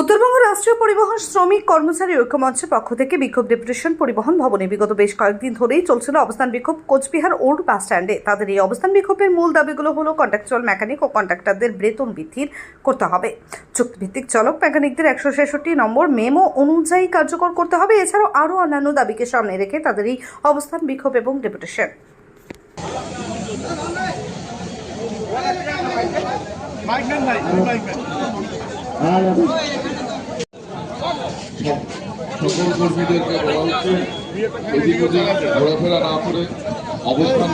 উত্তরবঙ্গ রাষ্ট্রীয় পরিবহন শ্রমিক কর্মচারী ঐক্যমঞ্চের পক্ষ থেকে বিক্ষোভ ডেপুটেশন পরিবহন ভবনে বিগত বেশ কয়েকদিন ধরেই চলছিল অবস্থান বিক্ষোভ কোচবিহার ওল্ড বাস স্ট্যান্ডে। তাদের এই অবস্থান বিক্ষোভের মূল দাবিগুলো হলো কন্ট্রাকচুয়াল মেকানিক ও কন্ট্রাক্টরদের বেতন বৃদ্ধির করতে হবে। চুক্তিভিত্তিক চালক মেকানিকদের একশো ছেষট্টি নম্বর মেমো অনুযায়ী কার্যকর করতে হবে। এছাড়াও আরও অন্যান্য দাবিকে সামনে রেখে তাদের এই অবস্থান বিক্ষোভ এবং ডেপুটেশন। সকল কর্মীদেরকে বলা হচ্ছে এদিক ওদিক ঘোরাফেরা না করে অবস্থান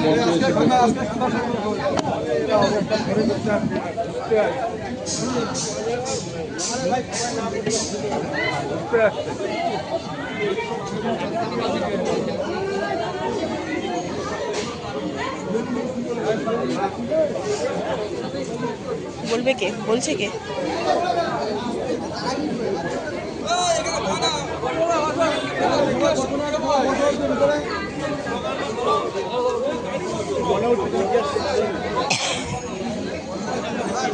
বলবে কে? বলছে কে?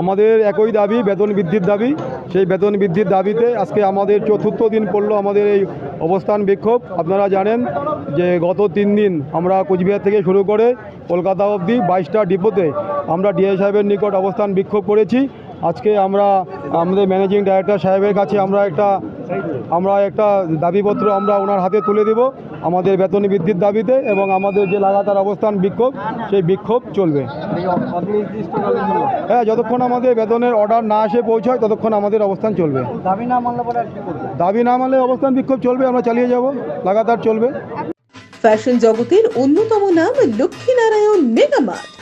আমাদের একই দাবি, বেতন বৃদ্ধির দাবি। সেই বেতন বৃদ্ধির দাবিতে আজকে আমাদের চতুর্থ দিন পড়ল আমাদের এই অবস্থান বিক্ষোভ। আপনারা জানেন যে গত তিন দিন আমরা কোচবিহার থেকে শুরু করে কলকাতা অবধি বাইশটা ডিপোতে আমরা ডিআই সাহেবের নিকট অবস্থান বিক্ষোভ করেছি। আজকে আমরা আমাদের ম্যানেজিং ডাইরেক্টর সাহেবের কাছে আমরা একটা আমরা একটা দাবিপত্র আমরা ওনার হাতে তুলে দেব আমাদের বেতন বৃদ্ধির দাবিতে এবং আমাদের যে লাগাতার অবস্থান বিক্ষোভ সেই বিক্ষোভ চলবে। হ্যাঁ যতক্ষণ আমাদের বেতনের অর্ডার না এসে পৌঁছায় ততক্ষণ আমাদের অবস্থান চলবে। দাবি না মানলে দাবি না মানলে অবস্থান বিক্ষোভ চলবে আমরা চালিয়ে যাব লাগাতার চলবে। ফ্যাশন জগতের অন্যতম নাম লক্ষ্মীনারায়ণ মেগামার্ট।